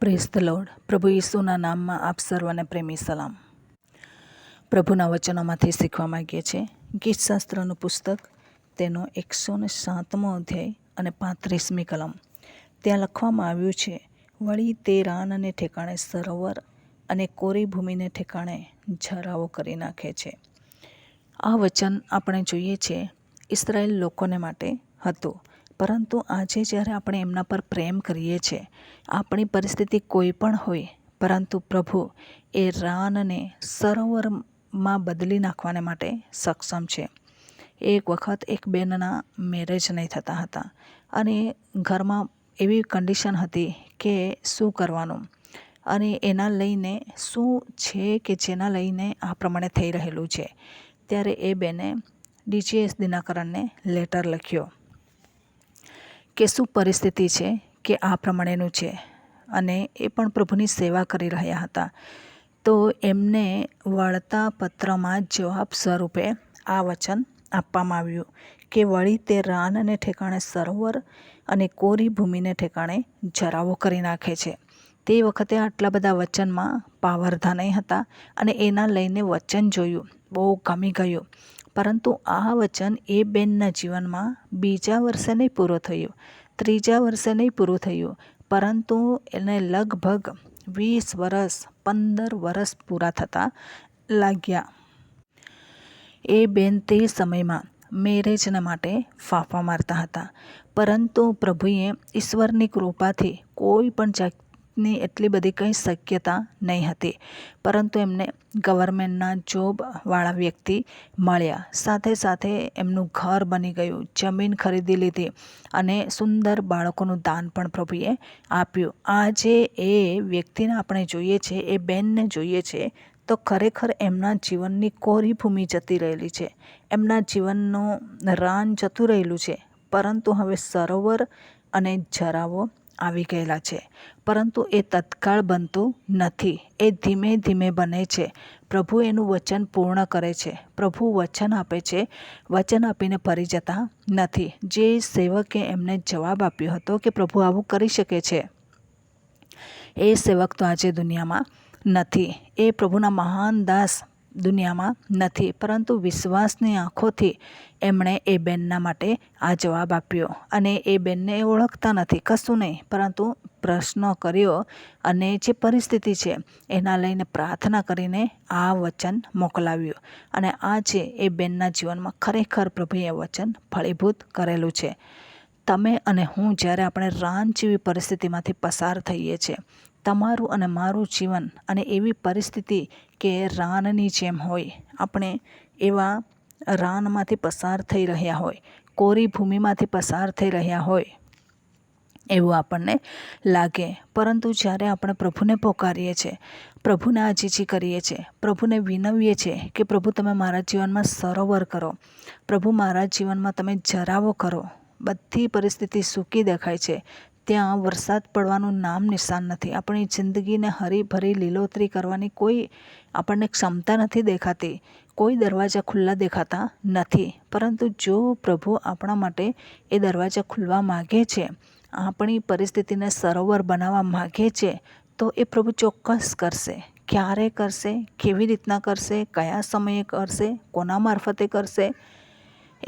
Press the પ્રભુ ઈસુના નામમાં આપ સર્વને પ્રેમી સલામ. પ્રભુના વચનોમાંથી શીખવા માંગીએ છીએ. ગીતશાસ્ત્રનું પુસ્તક, તેનો એકસો ને સાતમો અધ્યાય અને પાંત્રીસમી કલમ. ત્યાં લખવામાં આવ્યું છે, વળી તે રાન અને ઠેકાણે સરોવર અને કોરી ભૂમિને ઠેકાણે ઝરાવો કરી નાખે છે. આ વચન આપણે જોઈએ છીએ ઇસરાયેલ લોકોને માટે હતું. પરંતુ આજે જ્યારે આપણે એમના પર પ્રેમ કરીએ છીએ, આપણી પરિસ્થિતિ કોઈ પણ હોય, પરંતુ પ્રભુ એ રાનને સરોવરમાં બદલી નાખવાને માટે સક્ષમ છે. એક વખત એક બેનના મેરેજ નહીં થતા હતા અને ઘરમાં એવી કન્ડિશન હતી કે શું કરવાનું અને એના લઈને શું છે કે જેના લઈને આ પ્રમાણે થઈ રહેલું છે. ત્યારે એ બેને ડીજીએસ દિનાકરણને લેટર લખ્યો. કે શું પરિસ્થિતિ છે કે આ પ્રમાણેનું છે? અને એ પણ પ્રભુની સેવા કરી રહ્યા હતા. તો એમને વળતા પત્રમાં જવાબ સ્વરૂપે આ વચન આપવામાં આવ્યું કે વળી તે રાનને ઠેકાણે સરોવર અને કોરી ભૂમિને ઠેકાણે જરાવો કરી નાખે છે. તે વખતે આટલા બધા વચનમાં પાવરધા નહીં હતા અને એના લઈને વચન જોયું. બહુ ગમી ગયું. પરંતુ આ વચન એ બેનના જીવનમાં બીજા વર્ષે નહીં પૂરો થયું, ત્રીજા વર્ષે નહીં પૂરું થયું, પરંતુ એને લગભગ વીસ વર્ષ પંદર વર્ષ પૂરા થતાં લાગ્યા. એ બેન તે સમયમાં મેરેજના માટે ફાંફા મારતા હતા, પરંતુ પ્રભુએ ઈશ્વરની કૃપાથી કોઈ પણ જાતની એટલી બધી કંઈ શક્યતા નહીં હતી. પરંતુ એમને ગવર્મેન્ટના જોબવાળા વ્યક્તિ મળ્યા. સાથે સાથે એમનું ઘર બની ગયું, જમીન ખરીદી લીધી અને સુંદર બાળકોનું દાન પણ પ્રભુએ આપ્યું. આજે એ વ્યક્તિને આપણે જોઈએ છે, એ બેનને જોઈએ છે, તો ખરેખર એમના જીવનની કોરી ભૂમિ જતી રહેલી છે. એમના જીવનનું રાન જતું રહેલું છે. પરંતુ હવે સરોવર અને જરાવો આવી ગયેલા છે. પરંતુ એ તત્કાળ બનતું નથી. એ ધીમે ધીમે બને છે. પ્રભુ એનું વચન પૂર્ણ કરે છે. પ્રભુ વચન આપે છે. વચન આપીને ફરી જતા નથી. જે સેવકે એમને જવાબ આપ્યો હતો કે પ્રભુ આવું કરી શકે છે. એ સેવક તો આજે દુનિયામાં નથી. એ પ્રભુના મહાન દાસ દુનિયામાં નથી, પરંતુ વિશ્વાસની આંખોથી એમણે એ બેનના માટે આ જવાબ આપ્યો. અને એ બેનને એ ઓળખતા નથી, કશું નહીં, પરંતુ પ્રશ્ન કર્યો, અને જે પરિસ્થિતિ છે, એના લઈને પ્રાર્થના કરીને આ વચન મોકલાવ્યું. અને આજે એ બેનના જીવનમાં ખરેખર પ્રભુએ વચન ફળીભૂત કરેલું છે. તમે અને હું જ્યારે આપણે રાન જેવી પરિસ્થિતિમાંથી પસાર થઈએ છીએ તમારું અને મારું જીવન અને એવી પરિસ્થિતિ કે રાનની જેમ હોય. આપણે એવા રાનમાંથી પસાર થઈ રહ્યા હોય, કોરી ભૂમિમાંથી પસાર થઈ રહ્યા હોય એવું આપણને લાગે. પરંતુ જ્યારે આપણે પ્રભુને પોકારીએ છીએ, પ્રભુને આજીજી કરીએ છીએ, પ્રભુને વિનવીએ છીએ કે પ્રભુ તમે મારા જીવનમાં સરોવર કરો, પ્રભુ મારા જીવનમાં તમે જરાવો કરો, બધી પરિસ્થિતિ સૂકી દેખાય છે. ત્યાં વરસાદ પડવાનું નામ નિશાન નથી. આપણી જિંદગીને હરીભરી લીલોતરી કરવાની કોઈ આપણને ક્ષમતા નથી દેખાતી. કોઈ દરવાજા ખુલ્લા દેખાતા નથી. પરંતુ જો પ્રભુ આપણા માટે એ દરવાજા ખુલવા માગે છે, આપણી પરિસ્થિતિને સરોવર બનાવવા માગે છે, તો એ પ્રભુ ચોક્કસ કરશે. ક્યારે કરશે, કેવી રીતના કરશે, કયા સમયે કરશે, કોના મારફતે કરશે,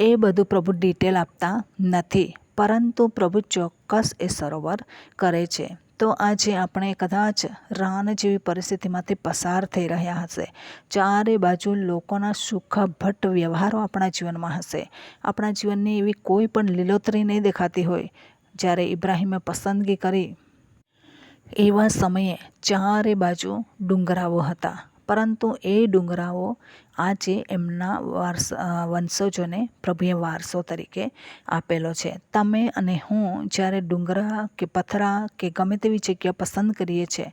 એ બધું પ્રભુ ડિટેલ આપતા નથી. પરંતુ પ્રભુ ચોક્કસ એ સરોવર કરે છે. તો આજે આપણે કદાચ રાન જેવી પરિસ્થિતિમાંથી પસાર થઈ રહ્યા હશે. ચારે બાજુ લોકોના સુખભટ્ટ વ્યવહારો આપણા જીવનમાં હશે. આપણા જીવનની એવી કોઈ પણ લીલોતરી નહીં દેખાતી હોય. જ્યારે ઇબ્રાહીમે પસંદગી કરી એવા સમયે ચારે બાજુ ડુંગરાઓ હતા. પરંતુ એ ડુંગરાઓ આજે એમના વારસ વંશજોને પ્રભુએ વારસો તરીકે આપેલો છે. તમે અને હું જ્યારે ડુંગરા કે પથરા કે ગમે તેવી જગ્યા પસંદ કરીએ છીએ,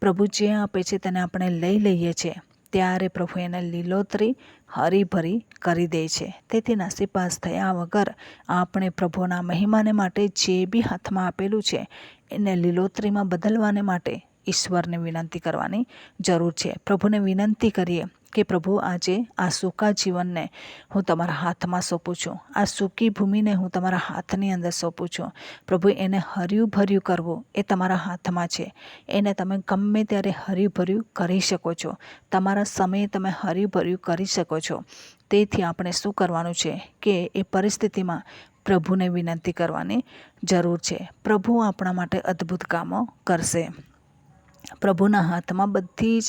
પ્રભુ જે આપે છે તેને આપણે લઈ લઈએ છીએ, ત્યારે પ્રભુ એને લીલોતરી, હરીભરી કરી દે છે. તેથી નાસીપાસ થયા વગર આપણે પ્રભુના મહિમાને માટે જે બી હાથમાં આપેલું છે, એને લીલોતરીમાં બદલવાને માટે ઈશ્વરને વિનંતી કરવાની જરૂર છે. પ્રભુને વિનંતી કરીએ કે પ્રભુ, આજે આ સૂકા જીવનને હું તમારા હાથમાં સોંપું છું. આ સૂકી ભૂમિને હું તમારા હાથની અંદર સોંપું છું. પ્રભુ, એને હર્યું ભર્યું કરવું એ તમારા હાથમાં છે. એને તમે ગમે ત્યારે હર્યું ભર્યું કરી શકો છો. તમારા સમયે તમે હર્યું ભર્યું કરી શકો છો. તેથી આપણે શું કરવાનું છે કે એ પરિસ્થિતિમાં પ્રભુને વિનંતી કરવાની જરૂર છે. પ્રભુ આપણા માટે અદ્ભુત કામો કરશે. પ્રભુના હાથમાં બધી જ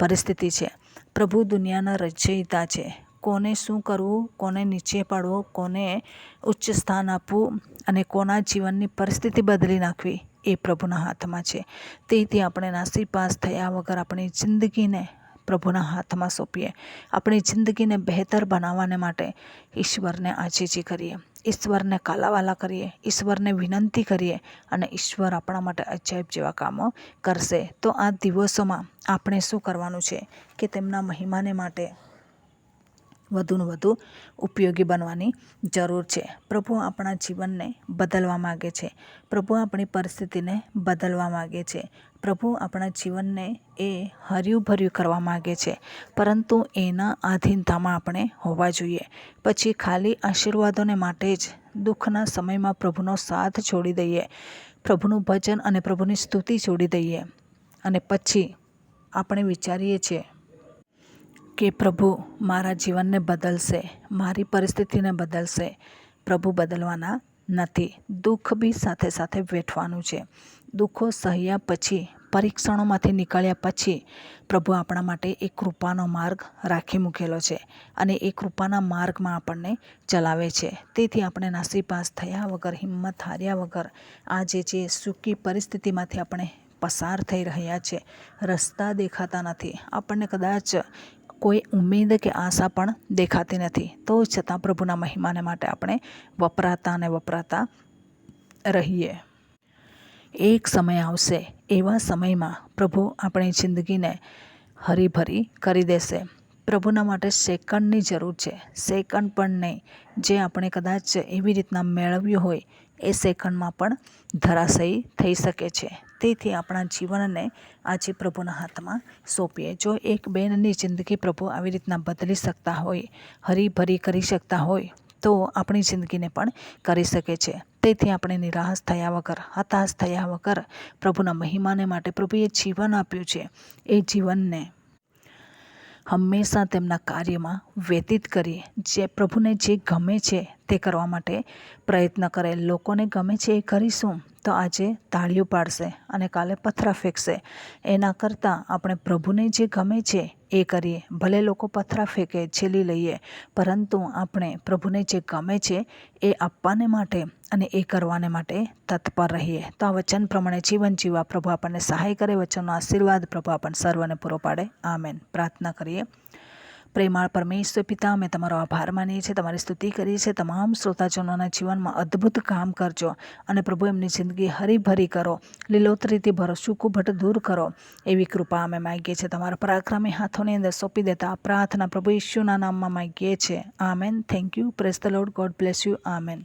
પરિસ્થિતિ છે. પ્રભુ દુનિયાના રચયિતા છે. કોને શું કરવું, કોને નીચે પાડવું, કોને ઉચ્ચ સ્થાન આપવું અને કોના જીવનની પરિસ્થિતિ બદલી નાખવી એ પ્રભુના હાથમાં છે. તેથી આપણે નાસીપાસ થયા વગર આપણી જિંદગીને પ્રભુના હાથમાં સોંપીએ. આપણી જિંદગીને બહેતર બનાવવાને માટે ઈશ્વરને આજીજી કરીએ. ઈશ્વરને કાલાવાલા કરીએ, ઈશ્વરને વિનંતી કરીએ અને ઈશ્વર આપણા માટે અજાયબ જેવા કામો કરશે. તો આ દિવસોમાં આપણે શું કરવાનું છે? કે તેમના મહિમાને માટે વધુને વધુ ઉપયોગી બનવાની જરૂર છે. પ્રભુ આપણા જીવનને બદલવા માગે છે. પ્રભુ આપણી પરિસ્થિતિને બદલવા માગે છે. પ્રભુ આપણા જીવનને એ હર્યું ભર્યું કરવા માગે છે. પરંતુ એના આધીનતામાં આપણે હોવા જોઈએ. પછી ખાલી આશીર્વાદોને માટે જ દુઃખના સમયમાં પ્રભુનો સાથ છોડી દઈએ. પ્રભુનું ભજન અને પ્રભુની સ્તુતિ છોડી દઈએ. અને પછી આપણે વિચારીએ છીએ કે પ્રભુ મારા જીવનને બદલશે, મારી પરિસ્થિતિને બદલશે. પ્રભુ બદલવાના નથી. દુઃખ બી સાથે સાથે વેઠવાનું છે. દુઃખો સહ્યા પછી, પરીક્ષણોમાંથી નીકળ્યા પછી પ્રભુ આપણા માટે એક કૃપાનો માર્ગ રાખી મૂકેલો છે અને એ કૃપાના માર્ગમાં આપણને ચલાવે છે. તેથી આપણે નાસીપાસ થયા વગર, હિંમત હાર્યા વગર, આજે જે સૂકી પરિસ્થિતિમાંથી આપણે પસાર થઈ રહ્યા છે, રસ્તા દેખાતા નથી. આપણને કદાચ કોઈ ઉમેદ કે આશા પણ દેખાતી નથી. તો છતાં પ્રભુના મહિમાને માટે આપણે વપરાતા અને વપરાતા રહીએ. એક સમય આવશે, એવા સમયમાં પ્રભુ આપણી જિંદગીને હરીભરી કરી દેશે. પ્રભુના માટે સેકન્ડની જરૂર છે. સેકન્ડ પણ નહીં, જે આપણે કદાચ એવી રીતના મેળવ્યું હોય, એ સેકન્ડમાં પણ ધરાશયી થઈ શકે છે. તેથી આપણા જીવનને આજે પ્રભુના હાથમાં સોંપીએ. જો એક બેનની જિંદગી પ્રભુ આવી રીતના બદલી શકતા હોય, હરીભરી કરી શકતા હોય, તો આપણી જિંદગીને પણ કરી શકે છે. તેથી આપણે નિરાશ થયા વગર, હતાશ થયા વગર પ્રભુના મહિમાને માટે પ્રભુએ જીવન આપ્યું છે. એ જીવનને હંમેશા તેમના કાર્યમાં વ્યતીત કરીએ જે પ્રભુને જે ગમે છે તે કરવા માટે પ્રયત્ન કરે. લોકોને ગમે છે એ કરીશું તો આજે તાળીઓ પાડશે અને કાલે પથરા ફેંકશે. એના કરતાં આપણે પ્રભુને જે ગમે છે એ કરીએ. ભલે લોકો પથરા ફેંકે છેલી લઈએ, પરંતુ આપણે પ્રભુને જે ગમે છે એ આપવાને માટે અને એ કરવાને માટે તત્પર રહીએ. તો આ વચન પ્રમાણે જીવન જીવવા પ્રભુ આપણને સહાય કરે. વચનનો આશીર્વાદ પ્રભુ આપણને સર્વને પૂરો પાડે. આમેન. પ્રાર્થના કરીએ. પ્રેમાળ પરમેશ્વર પિતા, અમે તમારો આભાર માનીએ છીએ. તમારી સ્તુતિ કરીએ છીએ. તમામ શ્રોતાજનોના જીવનમાં અદ્ભુત કામ કરજો અને પ્રભુ, એમની જિંદગી હરીભરી કરો. લીલોતરીથી ભરો સુકુભટ દૂર કરો. એવી કૃપા અમે માગીએ છીએ. તમારા પરાક્રમી હાથોની અંદર સોંપી દેતા પ્રાર્થના પ્રભુ ઈશ્યુના નામમાં માગીએ છીએ. Amen. Thank you praise the Lord God bless you amen